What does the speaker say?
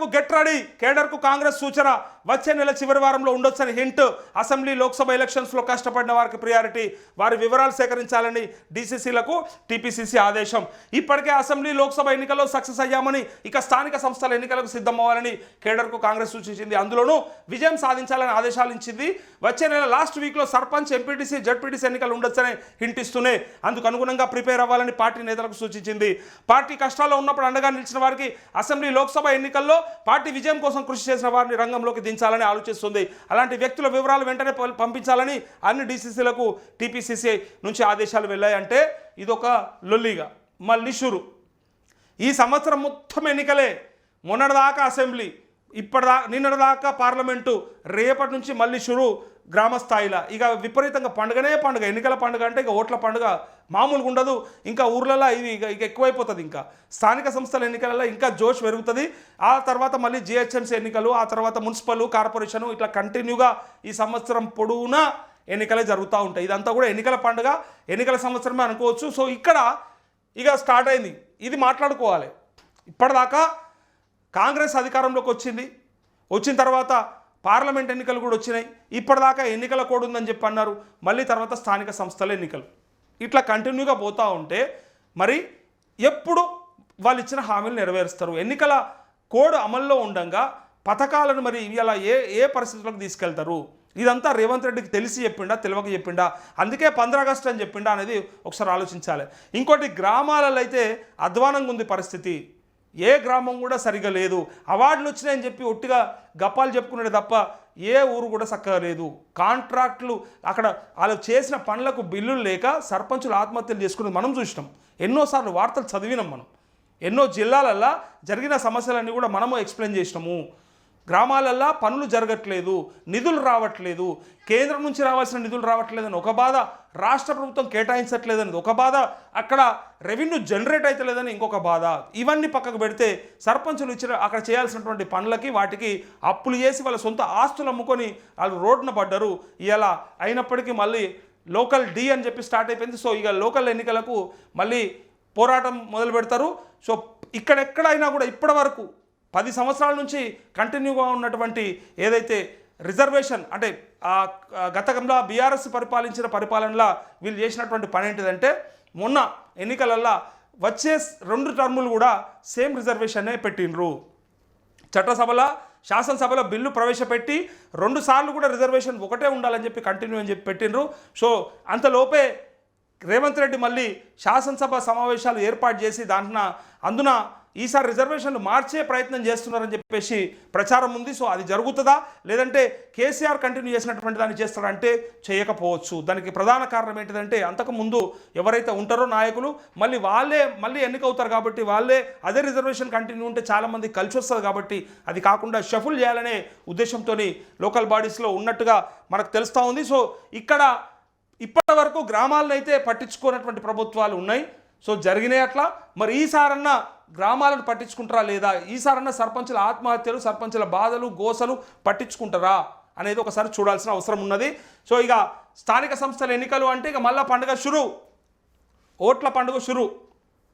ఎన్నికలకు get ready. కేడర్కు Congress సూచన. వచ్చే నెల చివరి వారంలో ఉండొచ్చని హింట్. అసెంబ్లీ లోక్సభ ఎలక్షన్స్లో కష్టపడిన వారికి ప్రియారిటీ వారి వివరాలు సేకరించాలని డీసీసీలకు టీపీసీసీ ఆదేశం. ఇప్పటికే అసెంబ్లీ లోక్సభ ఎన్నికల్లో సక్సెస్ అయ్యామని ఇక స్థానిక సంస్థల ఎన్నికలకు సిద్ధమవ్వాలని కేడర్కు కాంగ్రెస్ సూచించింది. అందులోనూ విజయం సాధించాలని ఆదేశాలు ఇచ్చింది. వచ్చే నెల లాస్ట్ వీక్లో సర్పంచ్ ఎంపీటీసీ జడ్పీటీసీ ఎన్నికలు ఉండొచ్చని హింట్ ఇస్తూనే అందుకు అనుగుణంగా ప్రిపేర్ అవ్వాలని పార్టీ నేతలకు సూచించింది. పార్టీ కష్టాల్లో ఉన్నప్పుడు అండగా నిలిచిన వారికి అసెంబ్లీ లోక్సభ ఎన్నికల్లో పార్టీ విజయం కోసం కృషి చేసిన వారిని రంగంలోకి దించాలని ఆలోచిస్తుంది. అలాంటి వ్యక్తుల వివరాలు వెంటనే పంపించాలని అన్ని డీసీసీలకు టీపీసీసీ నుంచి ఆదేశాలు వెళ్ళాయంటే ఇదొక లొల్లిగా. మల్లిషురు ఈ సంవత్సరం మొత్తం ఎన్నికలే. మొన్నటిదాకా అసెంబ్లీ ఇప్పటిదా నిన్నటిదాకా పార్లమెంటు రేపటి నుంచి మళ్ళీ షురు. గ్రామ స్థాయిలో ఇక విపరీతంగా పండుగనే పండుగ. ఎన్నికల పండుగ అంటే ఇక ఓట్ల పండుగ మామూలుగా ఉండదు. ఇంకా ఊర్లలో ఇది ఇక ఇక ఎక్కువైపోతుంది ఇంకా. స్థానిక సంస్థల ఎన్నికలలో ఇంకా జోష్ పెరుగుతుంది. ఆ తర్వాత మళ్ళీ జిహెచ్ఎంసీ ఎన్నికలు ఆ తర్వాత మున్సిపల్ కార్పొరేషను ఇట్లా కంటిన్యూగా ఈ సంవత్సరం పొడవునా ఎన్నికలే జరుగుతూ ఉంటాయి. ఇదంతా కూడా ఎన్నికల పండుగ. ఎన్నికల సంవత్సరమే అనుకోవచ్చు. సో ఇక్కడ ఇక స్టార్ట్ అయింది. ఇది మాట్లాడుకోవాలి. ఇప్పటిదాకా కాంగ్రెస్ అధికారంలోకి వచ్చింది. వచ్చిన తర్వాత పార్లమెంట్ ఎన్నికలు కూడా వచ్చినాయి. ఇప్పటిదాకా ఎన్నికల కోడ్ ఉందని చెప్పి అన్నారు. మళ్ళీ తర్వాత స్థానిక సంస్థల ఎన్నికలు. ఇట్లా కంటిన్యూగా పోతూ ఉంటే మరి ఎప్పుడు వాళ్ళు ఇచ్చిన హామీలు నెరవేరుస్తారు? ఎన్నికల కోడ్ అమల్లో ఉండగా పథకాలను మరి ఇలా ఏ ఏ పరిస్థితులకు తీసుకెళ్తారు? ఇదంతా రేవంత్ రెడ్డికి తెలిసి చెప్పిండా తెలియక చెప్పిండా? అందుకే పంద్ర ఆగస్టు అని చెప్పిండా అనేది ఒకసారి ఆలోచించాలి. ఇంకోటి గ్రామాలలో అయితే అధ్వానంగా ఉంది పరిస్థితి. ఏ గ్రామం కూడా సరిగా లేదు. అవార్డులు వచ్చినాయని చెప్పి ఒట్టిగా గప్పాలు చెప్పుకున్నాడు తప్ప ఏ ఊరు కూడా చక్కగా లేదు. కాంట్రాక్టులు అక్కడ వాళ్ళు చేసిన పనులకు బిల్లులు లేక సర్పంచులు ఆత్మహత్యలు చేసుకునేది మనం చూసినాం. ఎన్నోసార్లు వార్తలు చదివినాం మనం. ఎన్నో జిల్లాలల్లో జరిగిన సమస్యలన్నీ కూడా మనము ఎక్స్ప్లెయిన్ చేసినాము. గ్రామాలల్లో పనులు జరగట్లేదు నిధులు రావట్లేదు. కేంద్రం నుంచి రావాల్సిన నిధులు రావట్లేదని ఒక బాధ రాష్ట్ర ప్రభుత్వం కేటాయించట్లేదని ఒక బాధ అక్కడ రెవెన్యూ జనరేట్ అవుతలేదని ఇంకొక బాధ. ఇవన్నీ పక్కకు పెడితే సర్పంచులు ఇచ్చిన అక్కడ చేయాల్సినటువంటి పనులకి వాటికి అప్పులు చేసి వాళ్ళ సొంత ఆస్తులు అమ్ముకొని వాళ్ళు రోడ్డున పడ్డారు. ఇలా అయినప్పటికీ మళ్ళీ లోకల్ డి అని చెప్పి స్టార్ట్ అయిపోయింది. సో ఇక లోకల్ ఎన్నికలకు మళ్ళీ పోరాటం మొదలు పెడతారు. సో ఇక్కడెక్కడైనా కూడా ఇప్పటి వరకు పది సంవత్సరాల నుంచి కంటిన్యూగా ఉన్నటువంటి ఏదైతే రిజర్వేషన్ అంటే ఆ గతంలో బీఆర్ఎస్ పరిపాలించిన పరిపాలనలో వీళ్ళు చేసినటువంటి పని ఏంటిదంటే మొన్న ఎన్నికలల్లో వచ్చే రెండు టర్ములు కూడా సేమ్ రిజర్వేషన్నే పెట్టిండ్రు. చట్టసభలో శాసనసభలో బిల్లు ప్రవేశపెట్టి రెండు సార్లు కూడా రిజర్వేషన్ ఒకటే ఉండాలని చెప్పి కంటిన్యూ అని చెప్పి పెట్టిండ్రు. సో అంతలోపే రేవంత్ రెడ్డి మళ్ళీ శాసనసభ సమావేశాలు ఏర్పాటు చేసి దాంట్లో అందున ఈసారి రిజర్వేషన్లు మార్చే ప్రయత్నం చేస్తున్నారని చెప్పేసి ప్రచారం ఉంది. సో అది జరుగుతుందా? లేదంటే కేసీఆర్ కంటిన్యూ చేసినటువంటి దాన్ని చేస్తారంటే చేయకపోవచ్చు. దానికి ప్రధాన కారణం ఏంటిదంటే అంతకుముందు ఎవరైతే ఉంటారో నాయకులు మళ్ళీ వాళ్ళే మళ్ళీ ఎన్నికవుతారు కాబట్టి వాళ్ళే అదే రిజర్వేషన్ కంటిన్యూ ఉంటే చాలామంది కలిసి వస్తుంది కాబట్టి అది కాకుండా షఫుల్ చేయాలనే ఉద్దేశంతో లోకల్ బాడీస్లో ఉన్నట్టుగా మనకు తెలుస్తూ ఉంది. సో ఇక్కడ ఇప్పటి వరకు గ్రామాలను అయితే పట్టించుకోనటువంటి ప్రభుత్వాలు ఉన్నాయి. సో జరిగినాయి అట్లా. మరి ఈసారన్నా గ్రామాలను పట్టించుకుంటారా లేదా? ఈసారన్న సర్పంచుల ఆత్మహత్యలు సర్పంచుల బాధలు గోసలు పట్టించుకుంటారా? అనేది ఒకసారి చూడాల్సిన అవసరం ఉన్నది. సో ఇక స్థానిక సంస్థల ఎన్నికలు అంటే ఇక మళ్ళా పండుగ షురు. ఓట్ల పండుగ షురు.